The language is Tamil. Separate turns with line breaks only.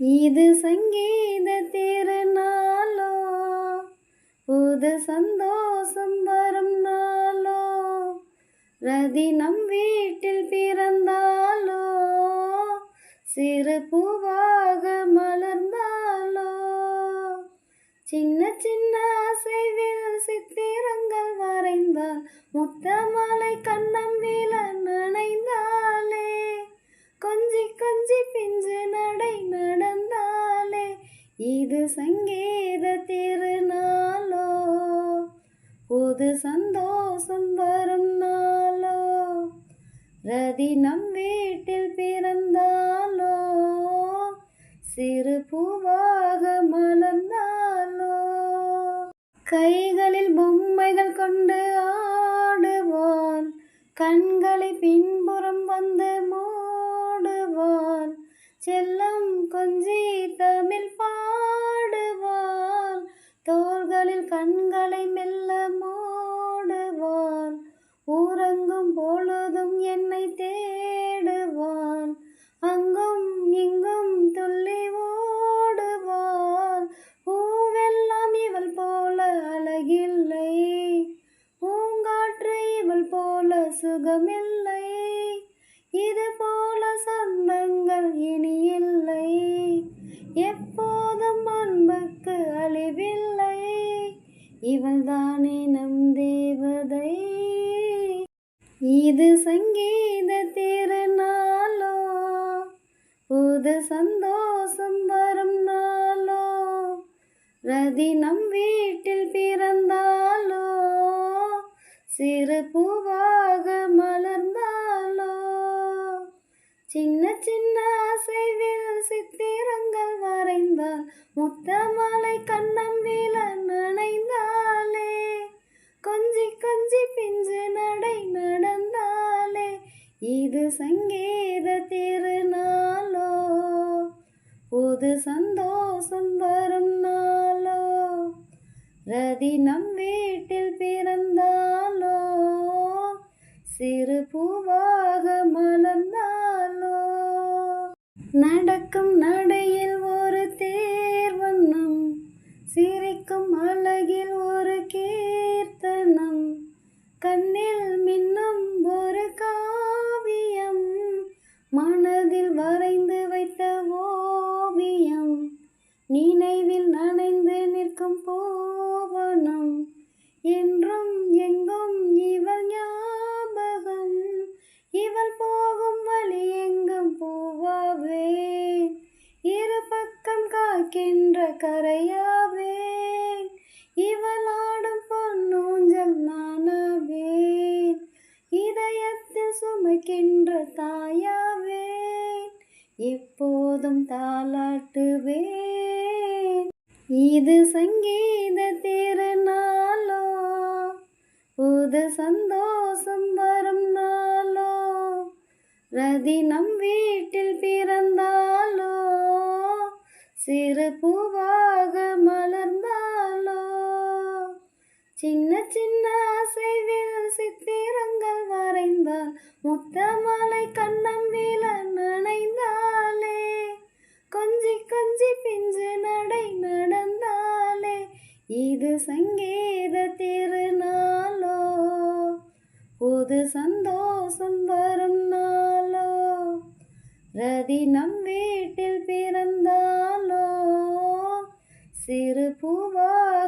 இது சங்கீத திருநாளோ புது சந்தோஷம் வரும் நாளோ ரதி நம் வீட்டில் பிறந்தாலோ சிறு பூவாக மலர்ந்தாலோ சின்ன சின்ன அசைவில் சித்திரங்கள் வரைந்தால் முத்தமலை கண்ணம் வில நனைந்தால் கொஞ்சி கொஞ்சி பிஞ்சு நடை நடந்தாலே இது சங்கீத திருநாளோ? புது சந்தோஷம் வரும் நாளோ? ரதி நம் வீட்டில் பிறந்தாலோ? சிறு பூவாக மலர்ந்தாலோ? கைகளில் பொம்மைகள் கொண்டு ஆடுவான் கண்களை பின்புறம் வந்து மூ பாடுவான். செல்லம் கொஞ்சி தமிழ் பாடுவாள் தோள்களில் கண்களை மெல்ல மூடுவான். ஊரங்கும் பொழுதும் என்னை தேடுவான். அங்கும் இங்கும் துள்ளி ஓடுவான். பூவெல்லாம் இவள் போல அழகில்லை. பூங்காற்று இவள் போல சுகமில்லை. இது போல சொந்தங்கள் இனி இல்லை எப்போதும் அன்புக்கு அழிவில்லை. இவள்தானே நம் தேவதை. இது சங்கீத திருநாளோ? புது சந்தோஷம் வரும் நாளோ? ரதி நம் வீட்டில் பிறந்தாலோ சிறு பூவாக மலர்ந்தாலோ சின்ன சின்ன அசைவில் சித்திரங்கள் வரைந்தால் முத்தமலை கண்ணம் வீழ நனைந்தாலே. கொஞ்சி கொஞ்சி பிஞ்சு நடை நடந்தாலே இது சங்கீத திருநாளோ. புது சந்தோஷம் வரும் நாளோ. ரதி நம் வீட்டில் பிறந்தாலோ. சிறு பூவாக மலர்ந்த நடக்கும் நடையில் ஒரு தேர்வண்ணம் சிரிக்கும் அழகில் ஒரு கீர்த்தனம் கண்ணில் மின்னும் ஒரு காவியம் மனதில் வரைந்து வைத்த ஓவியம் நினைவில் நனைந்து நிற்கும் போ கரையாவே. இவள் ஆடும் பொன்னூஞ்சல் நானாவேன் இதயத்தில் சுமக்கின்ற தாயாவேன் எப்போதும் தாளாட்டுவேன். இது சங்கீத திறனாலோ புது சந்தோஷம் வரும் நாளோ? ரதி நம் வீட்டில் பிறந்தாலோ சிறு பூவாக சின்ன சின்ன அசைவில் சித்திரங்கள் வரைந்தால் முத்தமலை கண்ணம் வீழ நனைந்தாலே. கொஞ்சி கொஞ்சி பிஞ்சு நடை நடந்தாலே இது சங்கீத திருநாளோ. புது சந்தோஷம் வரும் நாளோ. ரதி நம் வீட்டில் பிறந்தாலோ. சிறு பூவா